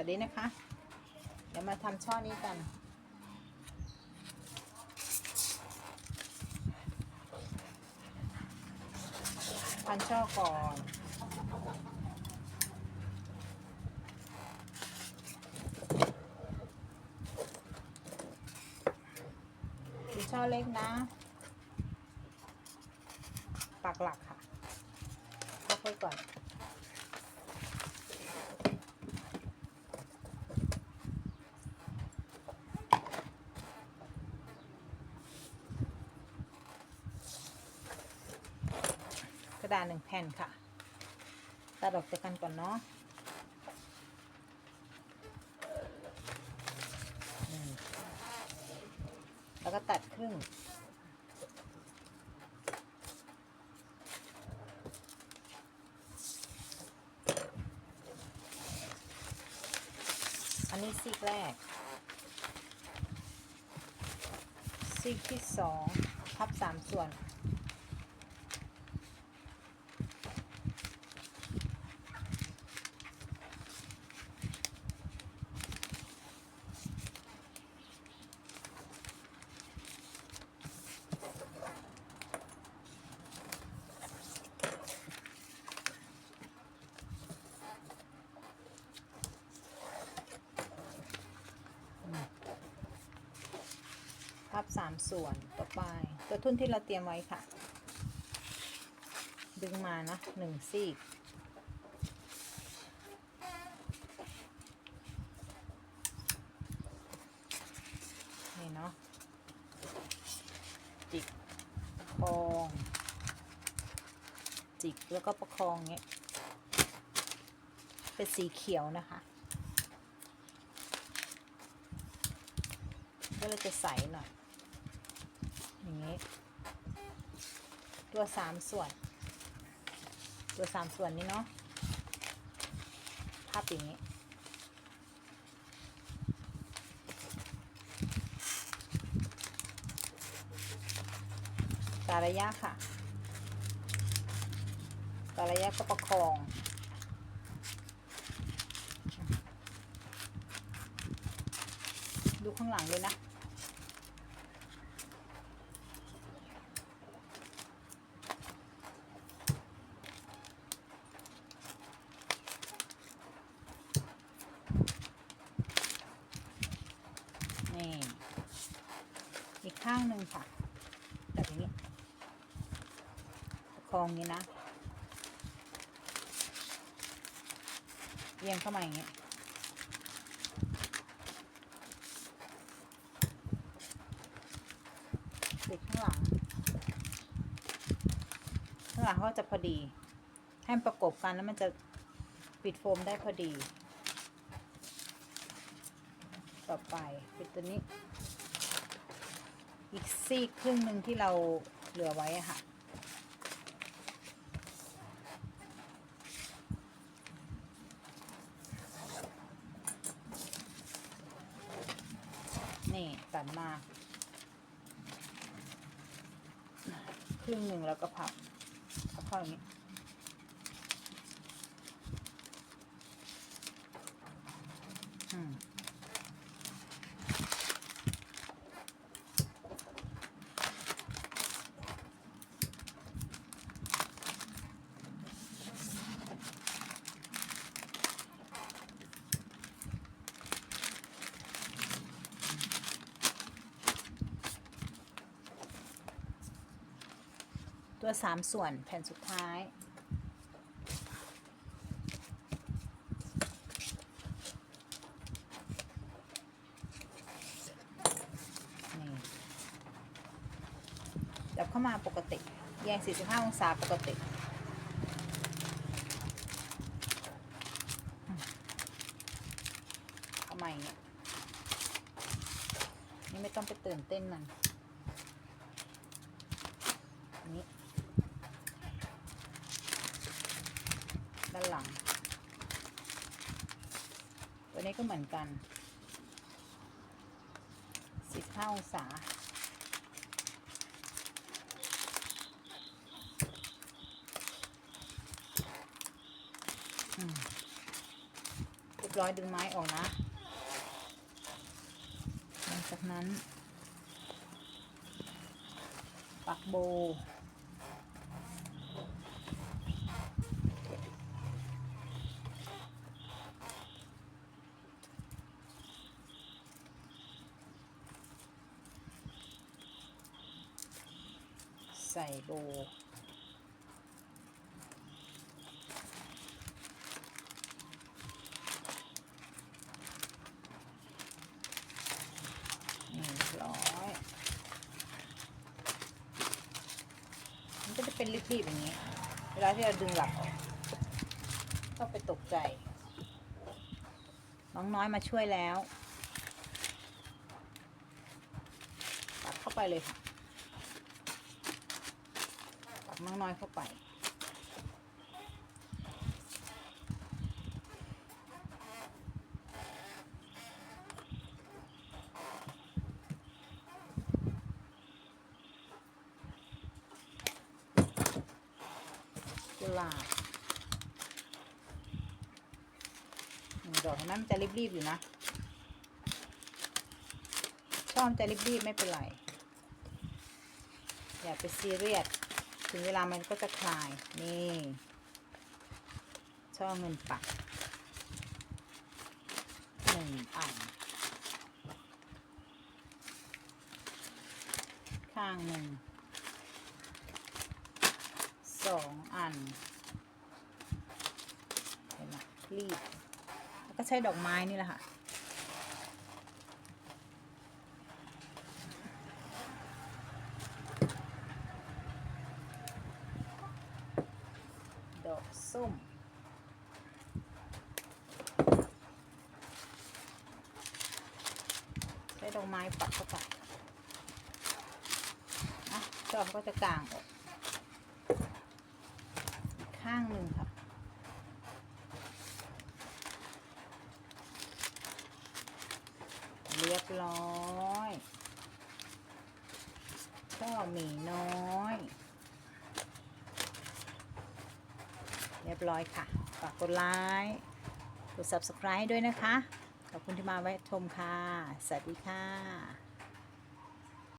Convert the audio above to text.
วัสดีนะคะ เดี๋ยวมาทำช่อนี้กัน พันช่อก่อนช่อเล็กนะปักหลักค่ะค่อยๆก่อน ระดาษหนึ่งแผ่นค่ะ ตัดออกจากกันก่อนเนาะแล้วก็ตัดครึ่งอันนี้ซีกแรก ซีกที่สองพับสามส่วน พับสามส่วนต่อไป ตัวทุ่นที่เราเตรียมไว้ค่ะ ดึงมานะหนึ่งซีกนี่เนาะจิกประคอง จิกแล้วก็ประคองเงี้ยเป็นสีเขียวนะคะก็เลยจะใสหน่อย อย่างนี้ ตัวสามส่วน ตัวสามส่วนนี้เนาะภาพอย่างนี้ตาระยะค่ะตาระยะก็ประคองดูข้างหลังด้วยนะ นี่ อีก ข้างหนึ่งค่ะ แบบนี้คองนี้นะเอียงเข้ามาอย่างเงี้ติดข้างหลัง ข้างหลังเขาจะพอดี ให้มันประกบกันแล้วมันจะปิดโฟมได้พอดี ต่อไปปิดตัวนี้ อีกซีกครึ่งหนึ่งที่เราเหลือไว้ค่ะ นี่ตัดมาครึ่งหนึ่งแล้วก็พับพับเข้าอย่างนี้ อืม ตัวสามส่วนแผ่นสุดท้ายนี่จับเข้ามาปกติ แยง 45 องศาปกติอืมเข้ามเงี้ยนี่ไม่ต้องไปตื่นเต้นมันนี้ ด้านหลัง ตัว นี้ก็เหมือนกัน15องศาอืมร้อยดึงไม้ออกนะ หลังจากนั้น ปักโบ ใส่โบนี่เรียบร้อยมันก็จะเป็นรีบๆอย่างนี้ เวลาที่เราดึงหลักออกต้องไปตกใจ น้องน้อยมาช่วยแล้วปักเข้าไปเลยค่ะปัก น้องน้อยเข้าไป กุหลาบดอกเห็นไหมมันจะรีบๆอยู่นะชอมนจะรีบๆไม่เป็นไร อย่าไปซีเรียส ถึงเวลามันก็จะคลาย นี่ ช่อเงินปักหนึ่งอัน ข้างหนึ่ง สองอันเห็นไหมรีดแล้วก็ใช้ดอกไม้นี่แหละค่ะ ดอก ส้ม ใช้ดอกไม้ปักเข้าไปนะจอก็จะกลางออกข้างหนึ่งค่ะเรียบร้อยช่อหมีน้อย เรียบร้อยค่ะ ฝากกดไลค์ กด subscribe ด้วยนะคะ ขอบคุณที่มาแวะชมค่ะ สวัสดีค่ะ